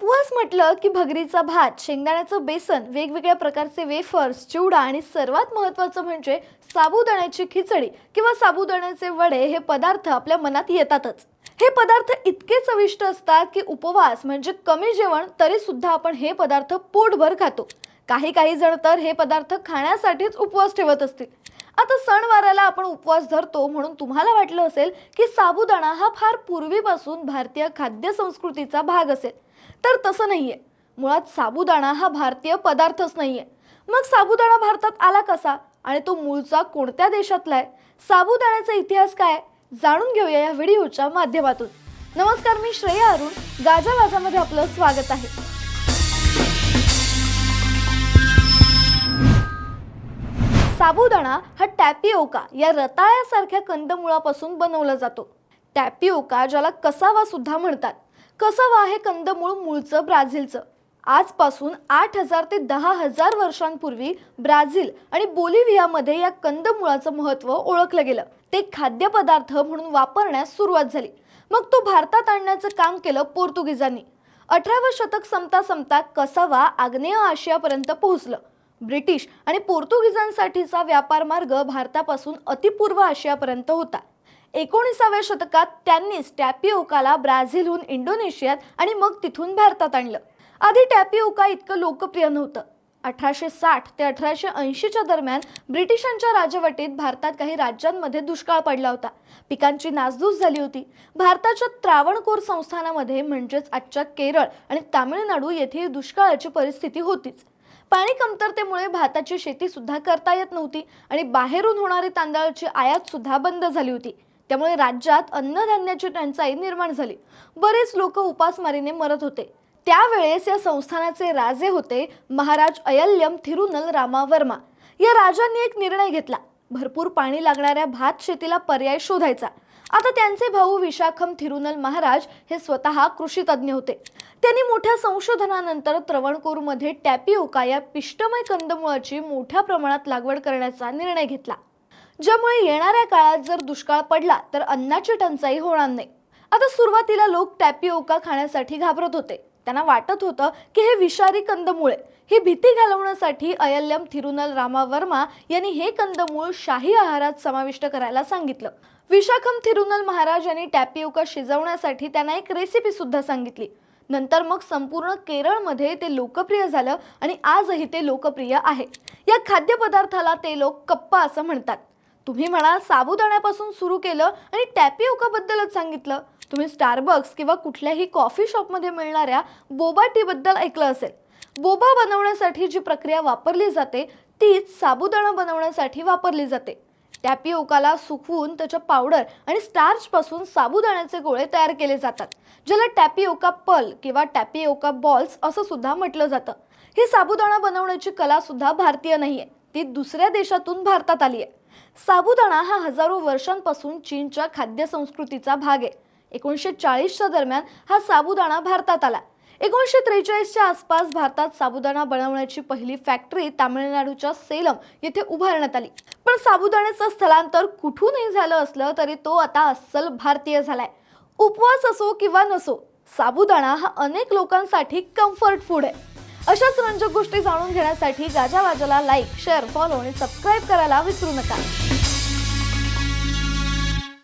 उपवास म्हटलं की भगरीचा भात शेंगदाण्याचं बेसन वेगवेगळ्या प्रकारचे वेफर्स चिवडा आणि सर्वात महत्त्वाचं म्हणजे साबुदाण्याची खिचडी किंवा साबुदाण्याचे वडे हे पदार्थ आपल्या मनात येतातच. हे पदार्थ इतके चविष्ट असतात की उपवास म्हणजे कमी जेवण तरी सुद्धा आपण हे पदार्थ पोटभर खातो. काही काही जण तर हे पदार्थ खाण्यासाठीच उपवास ठेवत असतील. आता सणवाराला आपण उपवास धरतो म्हणून तुम्हाला वाटलं असेल की साबुदाणा हा फार पूर्वीपासून भारतीय खाद्य संस्कृतीचा भाग असेल. तर तसं नाहीये. मुळात साबुदाणा हा भारतीय पदार्थच नाहीये. मग साबुदाणा भारतात आला कसा? आणि तो मूळचा कोणत्या देशातला आहे साबुदाण्याचा इतिहास काय? जाणून घेऊया या व्हिडिओच्या माध्यमातून. नमस्कार मी श्रेया अरुण. गाजा वाजामध्ये आपलं स्वागत आहे. साबुदाणा हा टॅपिओका या रताळ्यासारख्या कंदमुळापासून बनवला जातो. टॅपिओका ज्याला कसावा सुद्धा म्हणतात. कसावा हे कंदमूळ मूळचं ब्राझीलचं. आजपासून आठ हजार ते दहा हजार वर्षांपूर्वी ब्राझील आणि बोलिव्हियामध्ये या कंदमुळाचं महत्त्व ओळखलं गेलं. ते खाद्यपदार्थ म्हणून वापरण्यास सुरुवात झाली. मग तो भारतात आणण्याचं काम केलं पोर्तुगीजांनी. अठरावं शतक संपता संपता कसावा आग्नेय आशियापर्यंत पोहोचलं. ब्रिटिश आणि पोर्तुगीजांसाठीचा व्यापार मार्ग भारतापासून अतिपूर्व आशियापर्यंत होता. एकोणीसाव्या शतकात त्यांनीच टॅपिओकाला ब्राझीलहून इंडोनेशियात आणि मग तिथून भारतात आणलं. आधी टॅपिओका इतकं लोकप्रिय नव्हतं. अठराशे साठ ते अठराशे ऐंशीच्या दरम्यान ब्रिटिशांच्या राजवटीत भारतात काही राज्यांमध्ये दुष्काळ पडला होता. पिकांची नासधूस झाली होती. भारताच्या त्रावणकोर संस्थानामध्ये म्हणजेच आजच्या केरळ आणि तामिळनाडू येथे दुष्काळाची परिस्थिती होतीच. पाणी कमतरतेमुळे भाताची शेती सुद्धा करता येत नव्हती आणि बाहेरून होणारी तांदळाची आयात सुद्धा बंद झाली होती. त्यामुळे राज्यात अन्नधान्याची टंचाई निर्माण झाली. बरेच लोक उपासमारीने मरत होते. त्यावेळेस या संस्थानाचे राजे होते महाराज अयल्यम थिरुनल रामा वर्मा या राजांनी एक निर्णय घेतला. भरपूर पाणी लागणाऱ्या भात शेतीला पर्याय शोधायचा. आता त्यांचे भाऊ विशाखम थिरुनल महाराज हे स्वतः कृषी तज्ज्ञ होते. त्यांनी मोठ्या संशोधनानंतर त्रवणकोरमध्ये टॅपिओका या पिष्टमय कंदमुळाची मोठ्या प्रमाणात लागवड करण्याचा निर्णय घेतला. ज्यामुळे येणाऱ्या काळात जर दुष्काळ पडला तर अन्नाची टंचाई होणार नाही. आता सुरुवातीला लोक टॅपिओका खाण्यासाठी घाबरत होते. त्यांना वाटत होतं की हे विषारी कंदमुळे ही भीती घालवण्यासाठी अयल्यम थिरुनल रामा वर्मा यांनी हे कंदमूळ शाही आहारात समाविष्ट करायला सांगितलं. विशाखम थिरुनल महाराज यांनी टॅपिओका शिजवण्यासाठी त्यांना एक रेसिपी सुद्धा सांगितली. नंतर मग संपूर्ण केरळमध्ये ते लोकप्रिय झालं आणि आजही ते लोकप्रिय आहे. या खाद्यपदार्थाला ते लोक कप्पा असं म्हणतात. तुम्ही म्हणाल साबुदाण्यापासून सुरू केलं आणि टॅपिओकाबद्दलच सांगितलं. तुम्ही स्टारबक्स किंवा कुठल्याही कॉफी शॉपमध्ये मिळणाऱ्या बोबा टीबद्दल ऐकलं असेल. बोबा बनवण्यासाठी जी प्रक्रिया वापरली जाते तीच साबुदाणा बनवण्यासाठी वापरली जाते. टॅपिओकाला सुकवून त्याच्या पावडर आणि स्टार्चपासून साबुदाण्याचे गोळे तयार केले जातात ज्याला टॅपिओका पल किंवा टॅपिओका बॉल्स असं सुद्धा म्हटलं जातं. ही साबुदाणा बनवण्याची कला सुद्धा भारतीय आहे ती दुसऱ्या देशातून भारतात आली आहे साबुदाणा हा हजारो वर्षांपासून चीनच्या खाद्य संस्कृतीचा भाग आहे. एकोणीसशे चाळीसच्या दरम्यान हा साबुदाणा भारतात आला. एकोणीसशे त्रेचाळीसच्या आसपास भारतात साबुदाणा बनवण्याची पहिली फॅक्टरी तामिळनाडूच्या सेलम येथे उभारण्यात आली. पण साबुदाण्याचं स्थलांतर कुठूनही झालं असलं तरी तो आता अस्सल भारतीय झालाय. उपवास असो किंवा नसो साबुदाणा हा अनेक लोकांसाठी कम्फर्ट फूड आहे. अशाच रंजक गोष्टी जाणून घेण्यासाठी गाजावाजाला लाईक शेअर फॉलो आणि सबस्क्राईब करायला विसरू नका.